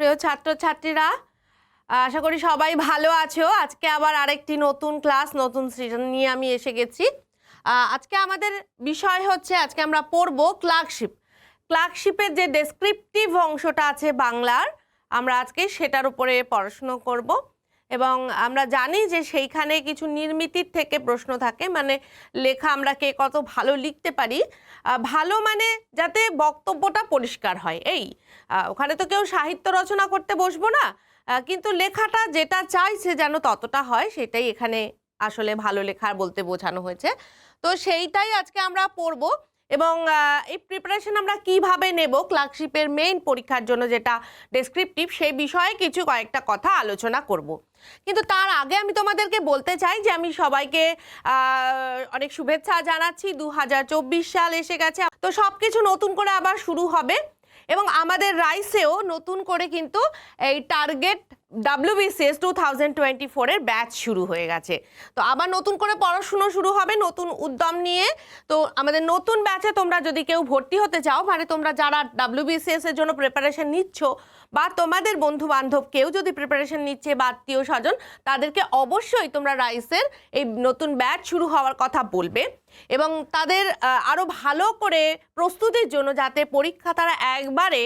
প্রিয় ছাত্রছাত্রীরা, আশা করি সবাই ভালো আছো। আজকে আবার আরেকটি নতুন ক্লাস, নতুন সিজন নিয়ে আমি এসে গেছি। আজকে আমাদের বিষয় হচ্ছে, আজকে আমরা পড়ব ক্লার্কশিপ। ক্লার্কশিপের যে ডেসক্রিপটিভ অংশটা আছে বাংলার, আমরা আজকে সেটার উপরে পড়াশুনো করব। এবং আমরা জানি যে সেইখানে কিছু নির্মিতির থেকে প্রশ্ন থাকে মানে লেখা আমরা কে কত ভালো লিখতে পারি। ভালো মানে যাতে বক্তব্যটা পরিষ্কার হয়। এই ওখানে তো কেউ সাহিত্য রচনা করতে বসবো না কিন্তু লেখাটা যেটা চাইছে যেন ততটা হয়, সেটাই এখানে আসলে ভালো লেখা বলতে বোঝানো হয়েছে। তো সেইটাই আজকে আমরা পড়ব। এবং এই প্রিপারেশন আমরা কীভাবে নেব? ক্লার্কশিপের মেইন পরীক্ষার জন্য যেটা ডেসক্রিপটিভ সেই বিষয়ে কিছু কয়েকটা কথা আলোচনা করব। কিন্তু তার আগে আমি তোমাদেরকে বলতে চাই যে আমি সবাইকে অনেক শুভেচ্ছা জানাচ্ছি। দু হাজার চব্বিশ সাল এসে গেছে। তো সব কিছু নতুন করে আবার শুরু হবে। এবং আমাদের রাইসেও নতুন করে কিন্তু এই target WBCS two thousand twenty ফোরের ব্যাচ শুরু হয়ে গেছে। তো আবার নতুন করে পড়াশুনো শুরু হবে, নতুন উদ্যম নিয়ে। তো আমাদের নতুন ব্যাচে তোমরা যদি কেউ ভর্তি হতে চাও মানে তোমরা যারা ডাব্লিউবিসিএস এর জন্য প্রিপারেশন নিচ্ছ, বা তোমাদের বন্ধু বান্ধব কেউ যদি প্রিপারেশন নিচ্ছে, বা আত্মীয় স্বজন, তাদেরকে অবশ্যই তোমরা রাইসের এই নতুন ব্যাচ শুরু হওয়ার কথা বলবে। এবং তাদের আরও ভালো করে প্রস্তুতির জন্য যাতে পরীক্ষা তারা একবারে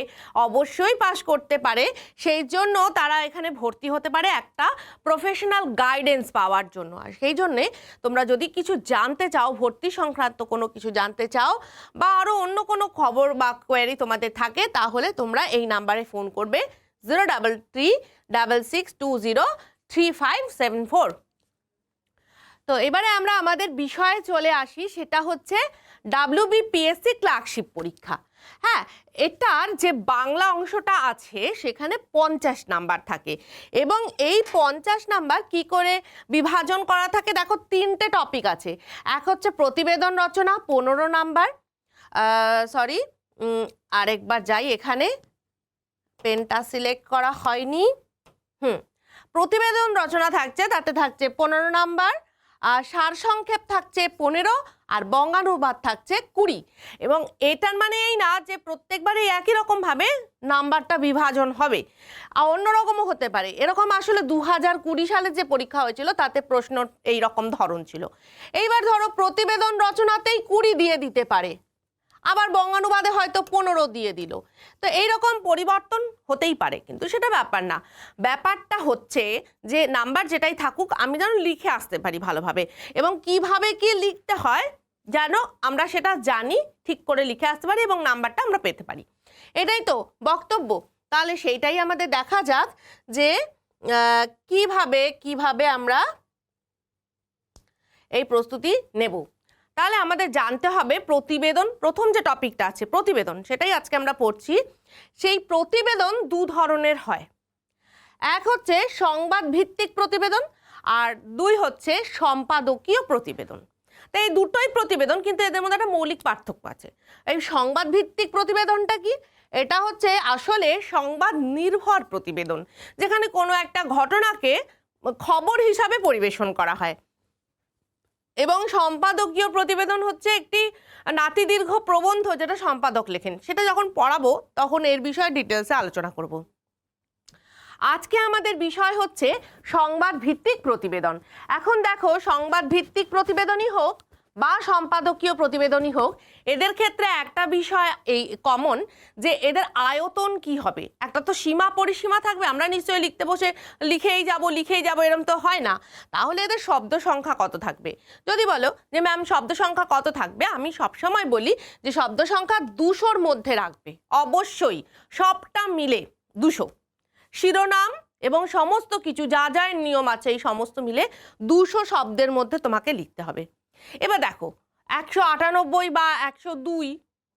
অবশ্যই পাশ করতে পারে, সেই জন্য তারা এখানে ভর্তি হতে পারে একটা প্রফেশনাল গাইডেন্স পাওয়ার জন্য। আর সেই জন্যে তোমরা যদি কিছু জানতে চাও, ভর্তি সংক্রান্ত কোনো কিছু জানতে চাও বা আরও অন্য কোনো খবর বা কোয়ারি তোমাদের থাকে, তাহলে তোমরা এই নাম্বারে ফোন করবে zero double three double six two zero three five seven four তো এবারে আমরা আমাদের বিষয়ে চলে আসি, সেটা হচ্ছে ডাব্লিউবিপিএসসি ক্লার্কশিপ পরীক্ষা। হ্যাঁ এটার যে বাংলা অংশটা আছে, সেখানে পঞ্চাশ নাম্বার থাকে। এবং এই পঞ্চাশ নাম্বার কি করে বিভাজন করা থাকে? দেখো, তিনটে টপিক আছে। এক হচ্ছে প্রতিবেদন রচনা, পনেরো নাম্বার। সরি আরেকবার যাই এখানে। পেনটা সিলেক্ট করা হয়নি। হুম, প্রতিবেদন রচনা থাকছে, তাতে থাকছে পনেরো নাম্বার। সারসংক্ষেপ থাকছে পনেরো আর বঙ্গানুবাদ থাকছে কুড়ি। এবং এটার মানে এই না যে প্রত্যেকবারে একই রকমভাবে নাম্বারটা বিভাজন হবে। আর অন্যরকমও হতে পারে। এরকম আসলে দু হাজার কুড়ি সালে যে পরীক্ষা হয়েছিল, তাতে প্রশ্ন এই রকম ধরন ছিল। এইবার ধরো প্রতিবেদন রচনাতেই কুড়ি দিয়ে দিতে পারে। আবার বঙ্গানুবাদে হয়তো পনেরো দিয়ে দিল। তো এইরকম পরিবর্তন হতেই পারে, কিন্তু সেটা ব্যাপার না। ব্যাপারটা হচ্ছে যে নাম্বার যেটাই থাকুক, আমি যেন লিখে আসতে পারি ভালোভাবে। এবং কীভাবে কি লিখতে হয়, যেন আমরা সেটা জানি, ঠিক করে লিখে আসতে পারি এবং নাম্বারটা আমরা পেতে পারি। এটাই তো বক্তব্য। তাহলে সেইটাই আমাদের দেখা যাক যে কীভাবে কীভাবে আমরা এই প্রস্তুতি নেব। তাহলে আমাদের জানতে হবে প্রতিবেদন, প্রথম যে টপিকটা আছে, প্রতিবেদন, সেটাই আজকে আমরা পড়ছি। সেই প্রতিবেদন দু ধরনের হয়। এক হচ্ছে সংবাদ ভিত্তিক প্রতিবেদন আর দুই হচ্ছে সম্পাদকীয় প্রতিবেদন। তো এই দুটোই প্রতিবেদন, কিন্তু এদের মধ্যে একটা মৌলিক পার্থক্য আছে। এই সংবাদ ভিত্তিক প্রতিবেদনটা কি? এটা হচ্ছে আসলে সংবাদ নির্ভর প্রতিবেদন, যেখানে কোনো একটা ঘটনাকে খবর হিসাবে পরিবেশন করা হয়। এবং সম্পাদকীয় প্রতিবেদন হচ্ছে একটি নাতিদীর্ঘ প্রবন্ধ যেটা সম্পাদক লেখেন। সেটা যখন পড়াবো তখন এর বিষয়ে ডিটেলসে আলোচনা করব। আজকে আমাদের বিষয় হচ্ছে সংবাদ ভিত্তিক প্রতিবেদন। এখন দেখো সংবাদ ভিত্তিক প্রতিবেদনই হোক বা সম্পাদকীয় প্রতিবেদনই হোক, এদের ক্ষেত্রে একটা বিষয় এই কমন যে এদের আয়তন কি হবে? একটা তো সীমা পরিসীমা থাকবে, আমরা নিশ্চয়ই লিখতে বসে লিখেই যাব লিখেই যাব, এরম তো হয় না। তাহলে এদের শব্দ সংখ্যা কত থাকবে? যদি বলো যে, ম্যাম, শব্দ সংখ্যা কত থাকবে? আমি সবসময় বলি যে, শব্দ সংখ্যা দুশোর মধ্যে রাখবে, অবশ্যই। সবটা মিলে দুশো। শিরোনাম এবং সমস্ত কিছু, যা যা নিয়ম আছে, এই সমস্ত মিলে দুশো শব্দের মধ্যে তোমাকে লিখতে হবে। এবার দেখো, একশো আটানব্বই বা একশো দুই,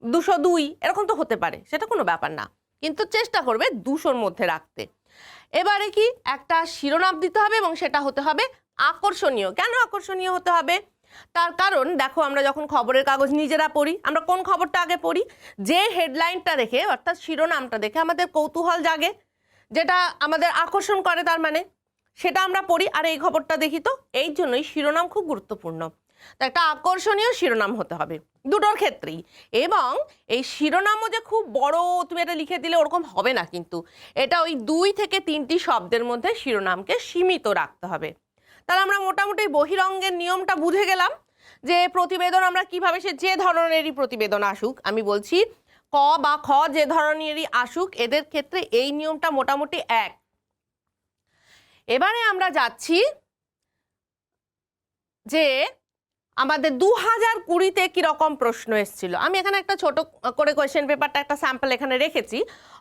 দুশো দুই, এরকম তো হতে পারে, সেটা কোনো ব্যাপার না। কিন্তু চেষ্টা করবে দুশোর মধ্যে রাখতে। এবারে কি একটা শিরোনাম দিতে হবে এবং সেটা হতে হবে আকর্ষণীয়। কেন আকর্ষণীয় হতে হবে? তার কারণ দেখো, আমরা যখন খবরের কাগজ নিজেরা পড়ি, আমরা কোন খবরটা আগে পড়ি? যে হেডলাইনটা দেখে, অর্থাৎ শিরোনামটা দেখে আমাদের কৌতূহল জাগে, যেটা আমাদের আকর্ষণ করে তার মানে। সেটা আমরা পড়ি, আর এই খবরটা দেখি তো। এই জন্যই শিরোনাম খুব গুরুত্বপূর্ণ। তো একটা আকর্ষণীয় শিরোনাম হতে হবে, দুটোর ক্ষেত্রেই। এবং এই শিরোনামও যে খুব বড়, তুমি এটা লিখে দিলে ওরকম হবে না কিন্তু। এটা ওই দুই থেকে তিনটি শব্দের মধ্যে শিরোনামকে সীমিত রাখতে হবে। তাহলে আমরা মোটামুটি বহিরঙ্গের নিয়মটা বুঝে গেলাম যে প্রতিবেদন আমরা কীভাবে সে যে ধরনেরই প্রতিবেদন আসুক, আমি বলছি ক বা খ যে ধরনেরই আসুক, এদের ক্ষেত্রে এই নিয়মটা মোটামুটি এক। এবারে আমরা যাচ্ছি যে আমাদের দু হাজার কুড়িতে কীরকম প্রশ্ন এসেছিল। আমি এখানে একটা ছোট করে কোয়েশ্চেন পেপারটা একটা স্যাম্পল এখানে রেখেছি।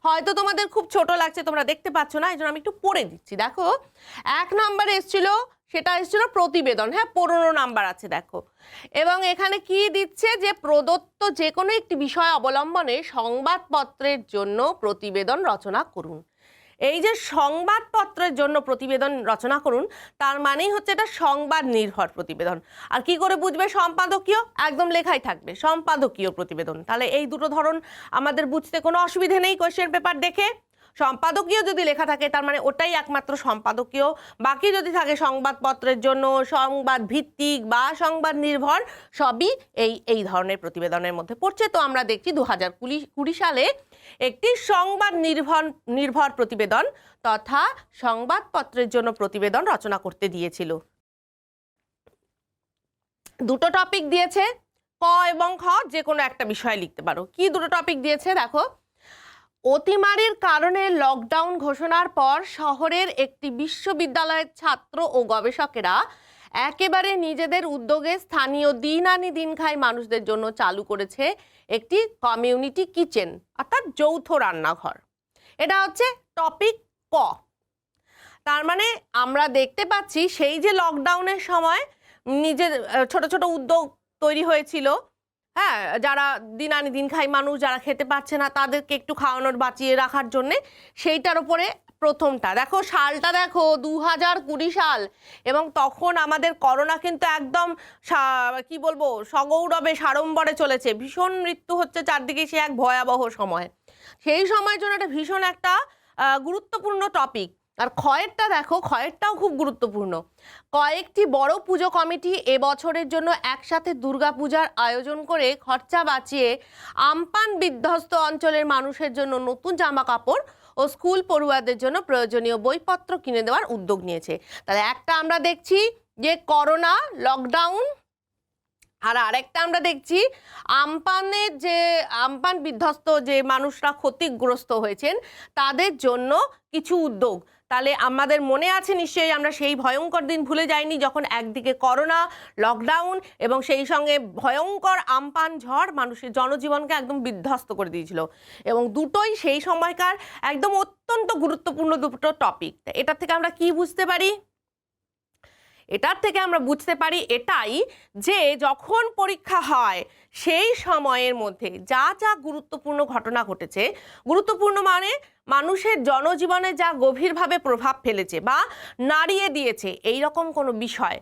হয়তো তোমাদের খুব ছোট লাগছে, তোমরা দেখতে পাচ্ছ না এই জন্য আমি একটু পড়ে দিচ্ছি। দেখো, এক নম্বরে এসেছিল, সেটা এসেছিল প্রতিবেদন। হ্যাঁ পনেরো নাম্বার আছে, দেখো। এবং এখানে কি দিচ্ছে যে, প্রদত্ত যে কোনো একটি বিষয় অবলম্বনে সংবাদপত্রের জন্য প্রতিবেদন রচনা করুন। এই যে সংবাদপত্রের জন্য প্রতিবেদন রচনা করুন, তার মানেই হচ্ছে এটা সংবাদ নির্ভর প্রতিবেদন। আর কি করে বুঝবে সম্পাদকীয়? একদম লেখাই থাকবে, সম্পাদকীয় প্রতিবেদন। তাহলে এই দুটো ধরন আমাদের বুঝতে কোনো অসুবিধে নেই কোয়েশ্চেন পেপার দেখে। সম্পাদকীয় যদি লেখা থাকে, তার মানে ওটাই একমাত্র সম্পাদকীয়। বাকি যদি থাকে সংবাদপত্রের জন্য সংবাদ ভিত্তিক বা সংবাদ নির্ভর, সবই এই এই ধরনের প্রতিবেদনের মধ্যে পড়ছে। তো আমরা দেখছি দু হাজার কুড়ি সালে একটি সংবাদ নির্ভর নির্ভর প্রতিবেদন তথা সংবাদপত্রের জন্য প্রতিবেদন রচনা করতে দিয়েছিল। দুটো টপিক দিয়েছে, ক এবং খ যে কোনো একটা বিষয় লিখতে পারো। কি দুটো টপিক দিয়েছে? দেখো, অতিমারির কারণে লকডাউন ঘোষণার পর শহরের একটি বিশ্ববিদ্যালয়ের ছাত্র ও গবেষকেরা একেবারে নিজেদের উদ্যোগে স্থানীয় দিন আনি দিন খাই মানুষদের জন্য চালু করেছে একটি কমিউনিটি কিচেন অর্থাৎ যৌথ রান্নাঘর। এটা হচ্ছে টপিক ক। তার মানে আমরা দেখতে পাচ্ছি সেই যে লকডাউনের সময় নিজের ছোট ছোট উদ্যোগ তৈরি হয়েছিল। হ্যাঁ যারা দিন আনি দিন খাই মানুষ, যারা খেতে পারছে না, তাদেরকে একটু খাওয়ানোর বাঁচিয়ে রাখার জন্যে সেইটার উপরে প্রথমটা। দেখো, সালটা দেখো দু হাজার কুড়ি সাল। এবং তখন আমাদের করোনা কিন্তু একদম কি বলব, সগৌরবে, সাড়ম্বরে চলেছে। ভীষণ মৃত্যু হচ্ছে চারদিকে সে এক ভয়াবহ সময়। সেই সময়ের জন্য একটা ভীষণ একটা গুরুত্বপূর্ণ টপিক আর ক্ষয়েরটা দেখো, ক্ষয়েরটাও খুব গুরুত্বপূর্ণ। কয়েকটি বড় পুজো কমিটি এবছরের জন্য একসাথে দুর্গাপূজার আয়োজন করে খরচা বাঁচিয়ে আমপান বিধ্বস্ত অঞ্চলের মানুষের জন্য নতুন জামা কাপড় ও স্কুল পড়ুয়াদের জন্য প্রয়োজনীয় বইপত্র কিনে দেওয়ার উদ্যোগ নিয়েছে। তাহলে একটা আমরা দেখছি যে করোনা লকডাউন আর আরেকটা আমরা দেখছি আমপানের যে, আমপান বিধ্বস্ত যে মানুষরা ক্ষতিগ্রস্ত হয়েছেন, তাদের জন্য কিছু উদ্যোগ। তাহলে আমাদের মনে আছে নিশ্চয়ই আমরা সেই ভয়ঙ্কর দিন ভুলে যাইনি যখন একদিকে করোনা লকডাউন এবং সেই সঙ্গে ভয়ঙ্কর আমপান ঝড় মানুষের জনজীবনকে একদম বিধ্বস্ত করে দিয়েছিল। এবং দুটোই সেই সময়কার একদম অত্যন্ত গুরুত্বপূর্ণ দুটো টপিক এটা থেকে আমরা কি বুঝতে পারি? এটার থেকে আমরা বুঝতে পারি এটাই যে যখন পরীক্ষা হয়, সেই সময়ের মধ্যে যা যা গুরুত্বপূর্ণ ঘটনা ঘটেছে, গুরুত্বপূর্ণ মানে মানুষের জনজীবনে যা গভীরভাবে প্রভাব ফেলেছে বা নাড়িয়ে দিয়েছে এই রকম কোনো বিষয়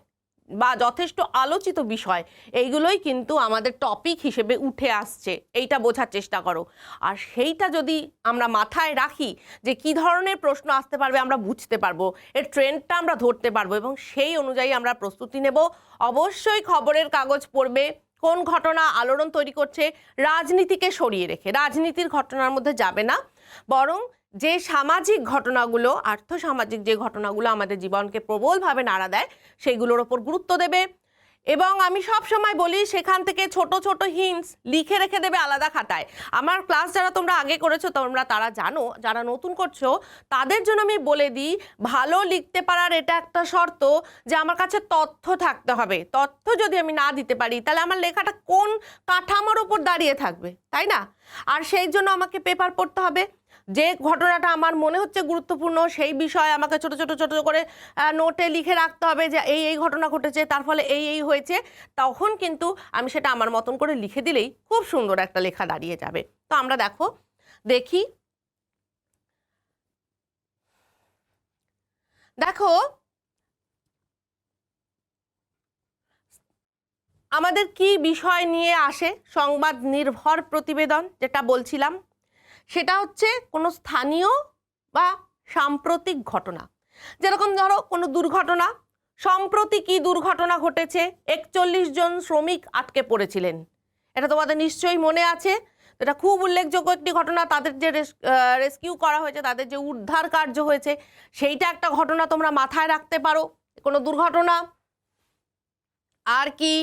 বা যথেষ্ট আলোচিত বিষয়, এইগুলোই কিন্তু আমাদের টপিক হিসেবে উঠে আসছে। এইটা বোঝার চেষ্টা করো। আর সেইটা যদি আমরা মাথায় রাখি যে কি ধরনের প্রশ্ন আসতে পারবে, আমরা বুঝতে পারব। এর ট্রেন্ডটা আমরা ধরতে পারব এবং সেই অনুযায়ী আমরা প্রস্তুতি নেব। অবশ্যই খবরের কাগজ পড়বে, কোন ঘটনা আলোড়ন তৈরি করছে, রাজনীতিকে সরিয়ে রেখে। রাজনীতির ঘটনার মধ্যে যাবে না। বরং যে সামাজিক ঘটনাগুলো, আর্থসামাজিক যে ঘটনাগুলো আমাদের জীবনকে প্রবলভাবে নাড়া দেয়, সেইগুলোর ওপর গুরুত্ব দেবে। এবং আমি সব সময় বলি, সেখান থেকে ছোট ছোট হিন্টস লিখে রেখে দেবে আলাদা খাতায়। আমার ক্লাস যারা তোমরা আগে করেছ, তোমরা তারা জানো, যারা নতুন করছ, তাদের জন্য আমি বলে দিই, ভালো লিখতে পারার এটা একটা শর্ত যে আমার কাছে তথ্য থাকতে হবে। তথ্য যদি আমি না দিতে পারি, তাহলে আমার লেখাটা কোন কাঠামোর ওপর দাঁড়িয়ে থাকবে, তাই না? আর সেই জন্য আমাকে পেপার পড়তে হবে। যে ঘটনাটা আমার মনে হচ্ছে গুরুত্বপূর্ণ, সেই বিষয়ে আমাকে ছোট ছোট ছোট করে নোটে লিখে রাখতে হবে যে এই এই ঘটনা ঘটেছে, তার ফলে এই এই হয়েছে। তখন কিন্তু আমি সেটা আমার মতন করে লিখে দিলেই খুব সুন্দর একটা লেখা দাঁড়িয়ে যাবে। তো আমরা দেখো, দেখি। দেখো, আমাদের কি বিষয় নিয়ে আসে সংবাদ নির্ভর প্রতিবেদন, যেটা বলছিলাম? সেটা হচ্ছে কোনো স্থানীয় বা সাম্প্রতিক ঘটনা। যেরকম ধরো কোনো দুর্ঘটনা সম্প্রতি কি দুর্ঘটনা ঘটেছে, একচল্লিশ জন শ্রমিক আটকে পড়েছিলেন। এটা তোমাদের নিশ্চয়ই মনে আছে। এটা খুব উল্লেখযোগ্য একটি ঘটনা, তাদের যে রেস্কিউ করা হয়েছে, তাদের যে উদ্ধার কার্য হয়েছে, সেইটা একটা ঘটনা তোমরা মাথায় রাখতে পারো। কোনো দুর্ঘটনা, আর কি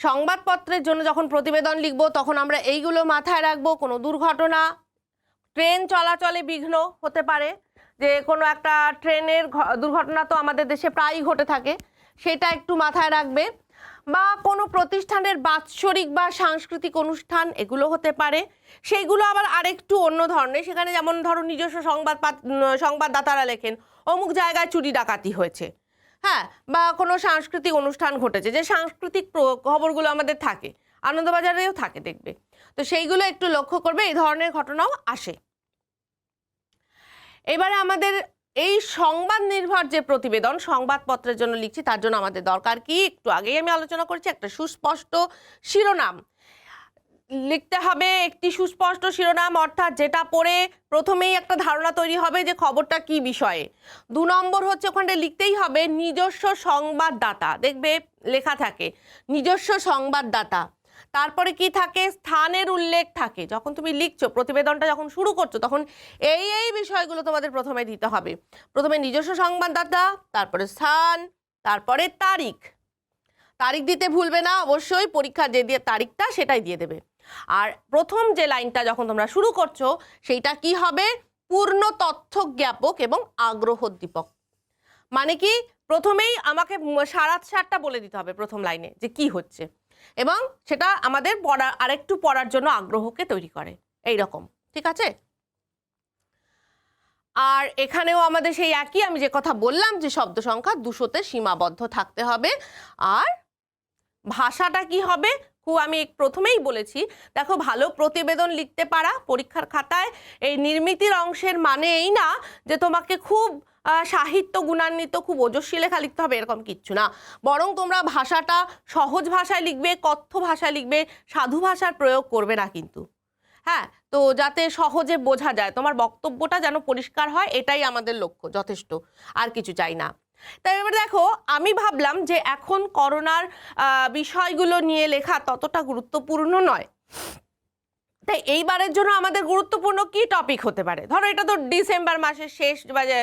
সংবাদপত্রের জন্য যখন প্রতিবেদন লিখব, তখন আমরা এইগুলো মাথায় রাখব, কোনো দুর্ঘটনা, ট্রেন চলাচলে বিঘ্ন হতে পারে, যে কোনো একটা ট্রেনের দুর্ঘটনা তো আমাদের দেশে প্রায়ই ঘটে থাকে, সেটা একটু মাথায় রাখবে। বা কোনো প্রতিষ্ঠানের বাৎসরিক বা সাংস্কৃতিক অনুষ্ঠান, এগুলো হতে পারে। সেইগুলো আবার আরেকটু অন্য ধরনের, সেখানে যেমন ধরো নিজস্ব সংবাদ সংবাদদাতারা লেখেন, অমুক জায়গায় চুরি ডাকাতি হয়েছে। হ্যাঁ বা কোনো সাংস্কৃতিক অনুষ্ঠান ঘটেছে, যে সাংস্কৃতিক খবরগুলো আমাদের থাকে, আনন্দবাজারেও থাকে দেখবে। তো সেইগুলো একটু লক্ষ্য করবে, এই ধরনের ঘটনাও আসে। এবারে আমাদের এই সংবাদ নির্ভর যে প্রতিবেদন, সংবাদপত্রের জন্য লিখছি, তার জন্য আমাদের দরকার কি? একটু আগেই আমি আলোচনা করেছি, একটা সুস্পষ্ট শিরোনাম। লিখতে হবে একটি সুস্পষ্ট শিরোনাম, অর্থাৎ যেটা পড়ে প্রথমেই একটা ধারণা তৈরি হবে যে খবরটা কি বিষয়ে। দু নম্বর হচ্ছে ওখানে লিখতেই হবে, নিজস্ব সংবাদদাতা। দেখবে লেখা থাকে, নিজস্ব সংবাদদাতা। তারপরে কি থাকে? স্থানের উল্লেখ থাকে। যখন তুমি লিখছো, প্রতিবেদনটা যখন শুরু করছ, তখন এই এই বিষয়গুলো তোমাদের প্রথমে দিতে হবে। প্রথমে নিজস্ব সংবাদদাতা, তারপরে স্থান, তারপরে তারিখ। তারিখ দিতে ভুলবে না, অবশ্যই পরীক্ষার যে দিয়ে তারিখটা সেটাই দিয়ে দেবে। আর প্রথম যে লাইনটা যখন তোমরা শুরু করছ, সেইটা কি হবে? পূর্ণ তথ্য জ্ঞাপক এবং আগ্রহোদ্দীপক মানে কি? প্রথমেই আমাকে সারাত সারটা বলে দিতে হবে প্রথম লাইনে যে কি হচ্ছে। এবং সেটা আমাদের পড়া, আরেকটু পড়ার জন্য আগ্রহকে তৈরি করে। এই রকম, ঠিক আছে? আর এখানেও আমাদের সেই একই, আমি যে কথা বললাম যে শব্দ সংখ্যা দুশোতে সীমাবদ্ধ থাকতে হবে। আর ভাষাটা কি হবে? খুব আমি প্রথমেই বলেছি, দেখো, ভালো প্রতিবেদন লিখতে পারা পরীক্ষার খাতায়। এই নির্মিতির অংশের মানে এই না যে তোমাকে খুব সাহিত্য গুণান্বিত, খুব ওজস্বী লেখা লিখতে হবে, এরকম কিচ্ছু না। বরং তোমরা ভাষাটা সহজ ভাষায় লিখবে, কথ্য ভাষায় লিখবে, সাধু ভাষার প্রয়োগ করবে না কিন্তু। হ্যাঁ তো যাতে সহজে বোঝা যায়, তোমার বক্তব্যটা যেন পরিষ্কার হয়, এটাই আমাদের লক্ষ্য, যথেষ্ট। আর কিছু চাই না। তাই এবার দেখো, আমি ভাবলাম যে এখন করোনার বিষয়গুলো নিয়ে লেখা ততটা গুরুত্বপূর্ণ নয়। তাই এইবারের জন্য আমাদের গুরুত্বপূর্ণ কি টপিক হতে পারে? ধরো এটা তো ডিসেম্বর মাসের শেষ বাজে,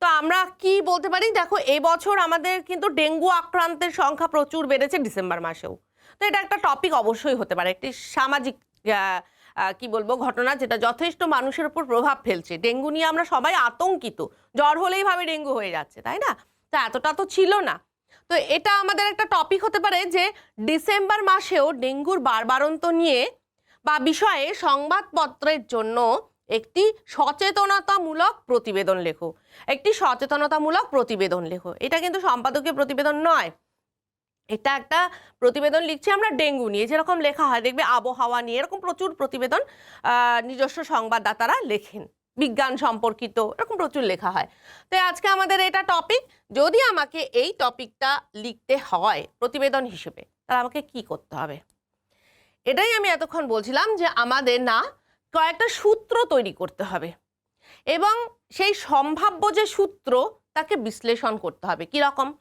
তো আমরা কি বলতে পারি? দেখো এবছর আমাদের কিন্তু ডেঙ্গু আক্রান্তের সংখ্যা প্রচুর বেড়েছে ডিসেম্বর মাসেও। তো এটা একটা টপিক অবশ্যই হতে পারে, একটি সামাজিক কি বলব, ঘটনা যেটা যথেষ্ট মানুষের উপর প্রভাব ফেলছে। ডেঙ্গু নিয়ে আমরা সবাই আতঙ্কিত, জ্বর হলেই ভাবে ডেঙ্গু হয়ে যাচ্ছে, তাই না? তা এতটা তো ছিল না। তো এটা আমাদের একটা টপিক হতে পারে যে ডিসেম্বর মাসেও ডেঙ্গুর বারবারন্ত নিয়ে বা বিষয়ে সংবাদপত্রের জন্য একটি সচেতনতামূলক প্রতিবেদন লেখো। একটি সচেতনতামূলক প্রতিবেদন লেখো। এটা কিন্তু সম্পাদকীয় প্রতিবেদন নয়। এটা একটা প্রতিবেদন লিখছি আমরা ডেঙ্গু নিয়ে। যেরকম লেখা হয়, দেখবে আবহাওয়া নিয়ে এরকম প্রচুর প্রতিবেদন নিজস্ব সংবাদদাতারা লেখেন। বিজ্ঞান সম্পর্কিত, এরকম প্রচুর লেখা হয়। তো আজকে আমাদের এটা টপিক যদি আমাকে এই টপিকটা লিখতে হয় প্রতিবেদন হিসেবে, তাহলে আমাকে কি করতে হবে? এটাই আমি এতক্ষণ বলছিলাম যে আমাদের না কয়েকটা সূত্র তৈরি করতে হবে। এবং সেই সম্ভাব্য যে সূত্র, তাকে বিশ্লেষণ করতে হবে। কি রকম?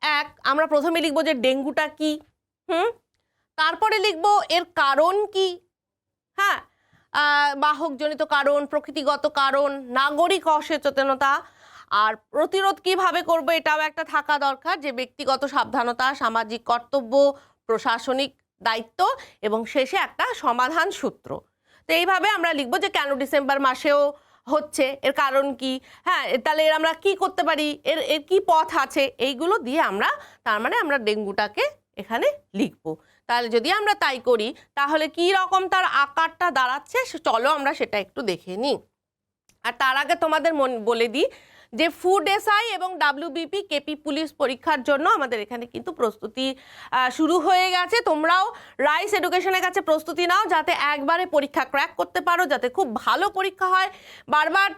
এক, আমরা প্রথমে লিখব যে ডেঙ্গুটা কি? হুম? তারপরে লিখব এর কারণ কি? হ্যাঁ বাহকজনিত কারণ, প্রকৃতিগত কারণ, নাগরিক অসচেতনতা আর প্রতিরোধ কীভাবে করব এটাও একটা থাকা দরকার যে ব্যক্তিগত সাবধানতা, সামাজিক কর্তব্য, প্রশাসনিক দায়িত্ব এবং শেষে একটা সমাধান সূত্র। তো এইভাবে আমরা লিখব যে কেন ডিসেম্বর মাসেও হচ্ছে, এর কারণ কি? হ্যাঁ তাহলে এর আমরা কি করতে পারি? এর এর কি পথ আছে? এইগুলো দিয়ে আমরা, তার মানে আমরা ডেঙ্গুটাকে এখানে লিখব। তাহলে যদি আমরা তাই করি, তাহলে কি রকম তার আকারটা দাঁড়াচ্ছে? চলো আমরা সেটা একটু দেখে নিই। আর তার আগে তোমাদের মন বলে দিই যে ফুড এসআই এবং ডাব্লিউবিপি কেপি পুলিশ পরীক্ষার জন্য আমাদের এখানে কিন্তু প্রস্তুতি শুরু হয়ে গেছে। তোমরাও রাইস এডুকেশনের কাছে প্রস্তুতি নাও যাতে একবারে পরীক্ষা ক্র্যাক করতে পারো, যাতে খুব ভালো পরীক্ষা হয়। বারবার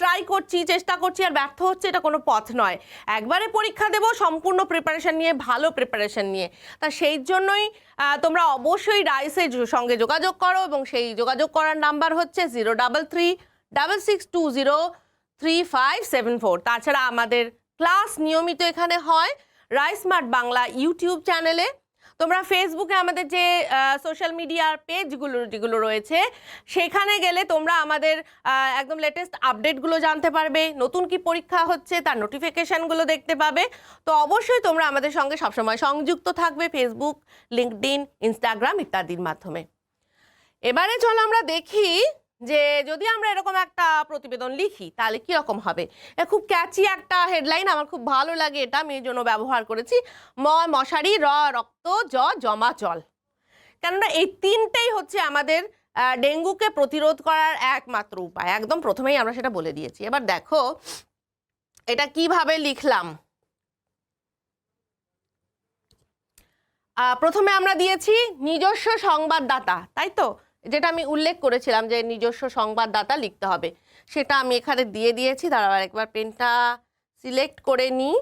ট্রাই করছি, চেষ্টা করছি আর ব্যর্থ হচ্ছে এটা কোনো পথ নয়। একবারে পরীক্ষা দেবো, সম্পূর্ণ প্রিপারেশন নিয়ে, ভালো প্রিপারেশন নিয়ে। তা সেই জন্যই তোমরা অবশ্যই রাইসের সঙ্গে যোগাযোগ করো এবং সেই যোগাযোগ করার নাম্বার হচ্ছে zero double three double six two zero three five seven four তাছাড়া আমাদের ক্লাস নিয়মিত এখানে হয় রাইসমার্ট বাংলা ইউটিউব চ্যানেলে। তোমরা ফেসবুকে আমাদের যে সোশ্যাল মিডিয়ার পেজগুলো যেগুলো রয়েছে, সেখানে গেলে তোমরা আমাদের একদম লেটেস্ট আপডেটগুলো জানতে পারবে। নতুন কি পরীক্ষা হচ্ছে, তার নোটিফিকেশানগুলো দেখতে পাবে। তো অবশ্যই তোমরা আমাদের সঙ্গে সবসময় সংযুক্ত থাকবে ফেসবুক লিঙ্কডইন ইনস্টাগ্রাম ইত্যাদির মাধ্যমে। এবারে চলো আমরা দেখি যে যদি আমরা এরকম একটা প্রতিবেদন লিখি, তাহলে কি রকম হবে? খুব ক্যাচি একটা হেডলাইন আমার খুব ভালো লাগে এটা, আমি এই জন্য ব্যবহার করেছি। ম মশারি, র রক্ত, জ জমা জল। কেননা এই তিনটেই হচ্ছে আমাদের ডেঙ্গুকে প্রতিরোধ করার একমাত্র উপায়। একদম প্রথমেই আমরা সেটা বলে দিয়েছি। এবার দেখো, এটা কীভাবে লিখলাম? প্রথমে আমরা দিয়েছি নিজস্ব সংবাদদাতা, তাই তো? যেটা আমি উল্লেখ করেছিলাম যে নিজস্ব সংবাদদাতা লিখতে হবে। সেটা আমি এখানে দিয়ে দিয়েছি, দাঁড়াও একবার পেনটা সিলেক্ট করে নিই।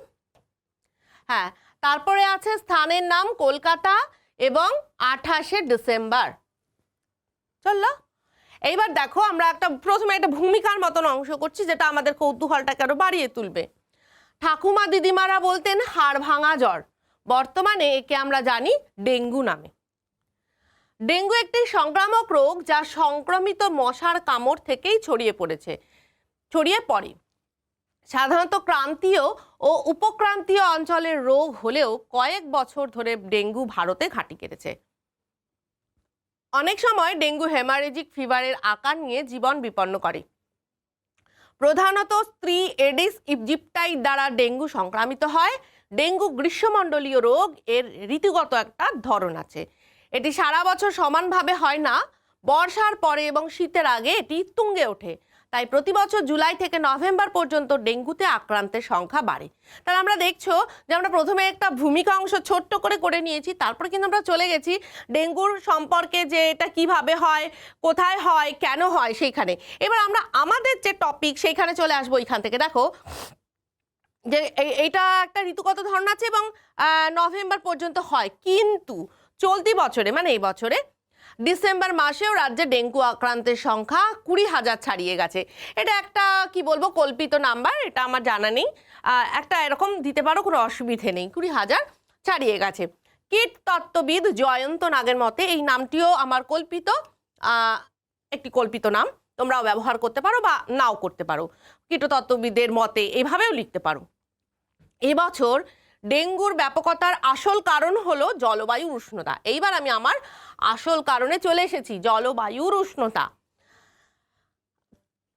হ্যাঁ তারপরে আছে স্থানের নাম কলকাতা এবং আঠাশে ডিসেম্বর। চলল? এইবার দেখো আমরা একটা প্রথমে একটা ভূমিকার মতন অংশ করছি, যেটা আমাদের কৌতূহলটাকে আরও বাড়িয়ে তুলবে। ঠাকুমা দিদিমারা বলতেন, হাড় ভাঙা জ্বর। বর্তমানে একে আমরা জানি, ডেঙ্গু নামে। ডেঙ্গু একটি সংক্রামক রোগ যা সংক্রমিত মশার কামড় থেকেই ছড়িয়ে পড়েছে, ছড়িয়ে পড়ে। সাধারণত ক্রান্তীয় ও উপক্রান্তীয় অঞ্চলের রোগ হলেও কয়েক বছর ধরে ডেঙ্গু ভারতে ঘাঁটি কেটেছে। অনেক সময় ডেঙ্গু হেমারেজিক ফিভারের আকার নিয়ে জীবন বিপন্ন করে। প্রধানত স্ত্রী এডিস ইজিপ্টাই দ্বারা ডেঙ্গু সংক্রামিত হয়। ডেঙ্গু গ্রীষ্মমণ্ডলীয় রোগ এর ঋতুগত একটা ধরন আছে। এটি সারা বছর সমানভাবে হয় না। বর্ষার পরে এবং শীতের আগে এটি তুঙ্গে ওঠে। তাই প্রতি বছর জুলাই থেকে নভেম্বর পর্যন্ত ডেঙ্গুতে আক্রান্তের সংখ্যা বাড়ে। তাহলে আমরা দেখছ যে আমরা প্রথমে একটা ভূমিকা অংশ ছোট্ট করে করে নিয়েছি, তারপরে কিন্তু আমরা চলে গেছি ডেঙ্গুর সম্পর্কে যে এটা কীভাবে হয়, কোথায় হয়, কেন হয় সেইখানে। এবার আমরা আমাদের যে টপিক সেইখানে চলে আসব এইখান থেকে। দেখো যে এই- এইটা একটা ঋতুগত ধারণা আছে এবং নভেম্বর পর্যন্ত হয়। কিন্তু চলতি বছরে মানে এই বছরে, ডিসেম্বর মাসেও রাজ্যে ডেঙ্গু আক্রান্তের সংখ্যা কুড়ি হাজার ছাড়িয়ে গেছে। এটা একটা, কি বলব, কল্পিত নাম্বার, এটা আমার জানা নেই। একটা এরকম দিতে পারো, কোনো অসুবিধে নেই। কুড়ি হাজার ছাড়িয়ে গেছে। কীট তত্ত্ববিদ জয়ন্ত নাগের মতে এই নামটিও আমার কল্পিত একটি কল্পিত নাম। তোমরাও ব্যবহার করতে পারো বা নাও করতে পারো। কীটতত্ত্ববিদের মতে এভাবেও লিখতে পারো। এবছর ডেঙ্গুর ব্যাপকতার আসল কারণ হলো জলবায়ুর উষ্ণতা। এইবার আমি আমার আসল কারণে চলে এসেছি, জলবায়ুর উষ্ণতা।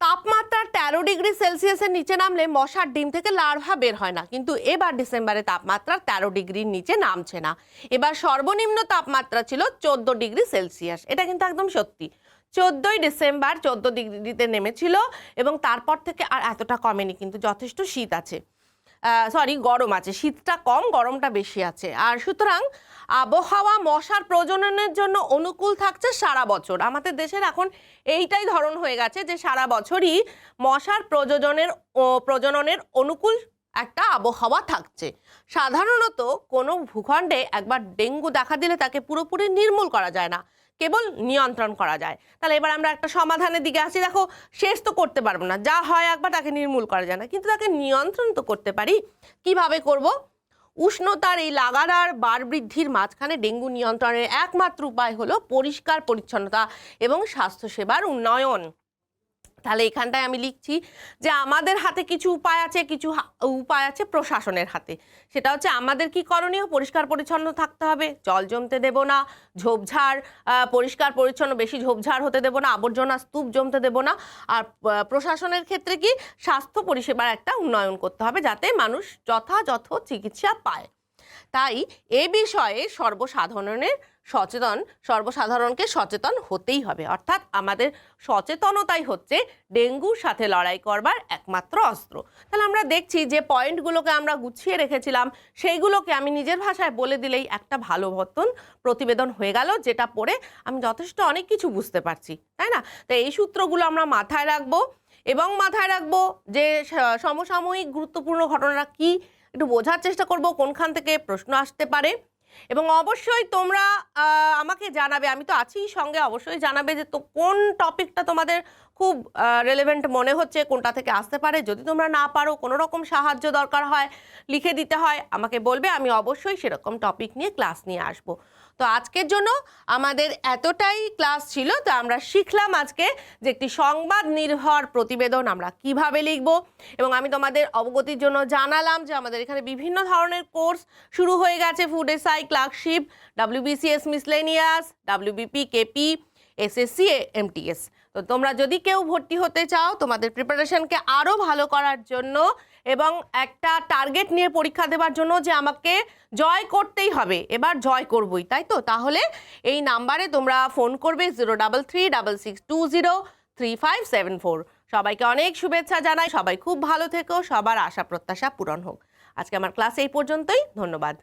তাপমাত্রা তেরো ডিগ্রি সেলসিয়াসের নিচে নামলে মশার ডিম থেকে লার্ভা বের হয় না, কিন্তু এবার ডিসেম্বরে তাপমাত্রা তেরো ডিগ্রির নিচে নামছে না। এবার সর্বনিম্ন তাপমাত্রা ছিল চোদ্দ ডিগ্রি সেলসিয়াস, এটা কিন্তু একদম সত্যি। চোদ্দই ডিসেম্বর চোদ্দ ডিগ্রিতে নেমেছিল এবং তারপর থেকে আর এতটা কমেনি, কিন্তু যথেষ্ট শীত আছে। সরি গরম আছে। শীতটা কম, গরমটা বেশি আছে। আর সুতরাং আবহাওয়া মশার প্রজননের জন্য অনুকূল থাকছে সারা বছর। আমাদের দেশের এখন এইটাই ধরন হয়ে গেছে যে সারা বছরই মশার প্রযোজনের প্রজননের অনুকূল একটা আবহাওয়া থাকছে। সাধারণত কোনো ভূখণ্ডে একবার ডেঙ্গু দেখা দিলে তাকে পুরোপুরি নির্মূল করা যায় না। কেবল নিয়ন্ত্রণ করা যায়। তাহলে এবার আমরা একটা সমাধানের দিকে আসি দেখো, শেষ তো করতে পারব না। যা হয় একবার তাকে নির্মূল করা যায় না। কিন্তু তাকে নিয়ন্ত্রণ তো করতে পারি। কীভাবে করব? উষ্ণতার এই লাগাতার বার বৃদ্ধির মাঝখানে ডেঙ্গু নিয়ন্ত্রণের একমাত্র উপায় হলো পরিষ্কার পরিচ্ছন্নতা এবং স্বাস্থ্যসেবার উন্নয়ন। তাহলে এখানটায় আমি লিখছি যে আমাদের হাতে কিছু উপায় আছে, কিছু উপায় আছে প্রশাসনের হাতে। সেটা হচ্ছে আমাদের কি করণীয়? পরিষ্কার পরিচ্ছন্ন থাকতে হবে। জল জমতে দেব না। ঝোপঝাড় পরিষ্কার পরিচ্ছন্ন, বেশি ঝোপঝাড় হতে দেব না। আবর্জনা, স্তূপ জমতে দেব না। আর প্রশাসনের ক্ষেত্রে কি? স্বাস্থ্য পরিষেবার একটা উন্নয়ন করতে হবে যাতে মানুষ যথাযথ চিকিৎসা পায়। তাই এ বিষয়ে সর্বসাধারণের সচেতন, সর্বসাধারণকে সচেতন হতেই হবে। অর্থাৎ আমাদের সচেতনতাই হচ্ছে ডেঙ্গুর সাথে লড়াই করবার একমাত্র অস্ত্র। তাহলে আমরা দেখছি যে পয়েন্টগুলোকে আমরা গুছিয়ে রেখেছিলাম, সেইগুলোকে আমি নিজের ভাষায় বলে দিলেই একটা ভালো মতন প্রতিবেদন হয়ে গেল, যেটা পড়ে আমি যথেষ্ট অনেক কিছু বুঝতে পারছি, তাই না? তো এই সূত্রগুলো আমরা মাথায় রাখব এবং মাথায় রাখব যে সমসাময়িক গুরুত্বপূর্ণ ঘটনাটা কি? একটু বোঝার চেষ্টা করব কোনখান থেকে প্রশ্ন আসতে পারে। এবং অবশ্যই তোমরা আমাকে জানাবে, আমি তো আছি সঙ্গে, অবশ্যই জানাবে যে তো কোন টপিকটা তোমাদের খুব রেলেভেন্ট মনে হচ্ছে, কোনটা থেকে আসতে পারে। যদি তোমরা না পারো, কোনো রকম সাহায্য দরকার হয়, লিখে দিতে হয়, আমাকে বলবে, আমি অবশ্যই সেরকম টপিক নিয়ে ক্লাস নিয়ে আসব। তো আজকের জন্য আমাদের এতটাই ক্লাস ছিল, তো আমরা শিখলাম আজকে যে একটি সংবাদ নির্ভর প্রতিবেদন আমরা কীভাবে লিখব এবং আমি তোমাদের অবগতির জন্য জানালাম যে আমাদের এখানে বিভিন্ন ধরনের কোর্স শুরু হয়ে গেছে food SI clerkship WBCS miscellaneous WBP KP SSC MTS তো তোমরা যদি কেউ ভর্তি হতে চাও, তোমাদের প্রিপারেশনকে আরও ভালো করার জন্য এবং একটা টার্গেট নিয়ে পরীক্ষা দেওয়ার জন্য যে আমাকে জয় করতেই হবে, এবার জয় করবই, তাই তো? তাহলে এই নাম্বারে তোমরা ফোন করবে zero double three, double six, two zero three five seven four. সবাইকে অনেক শুভেচ্ছা জানাই, সবাই খুব ভালো থেকো, সবার আশা প্রত্যাশা পূরণ হোক। আজকে আমার ক্লাস এই পর্যন্তই, ধন্যবাদ।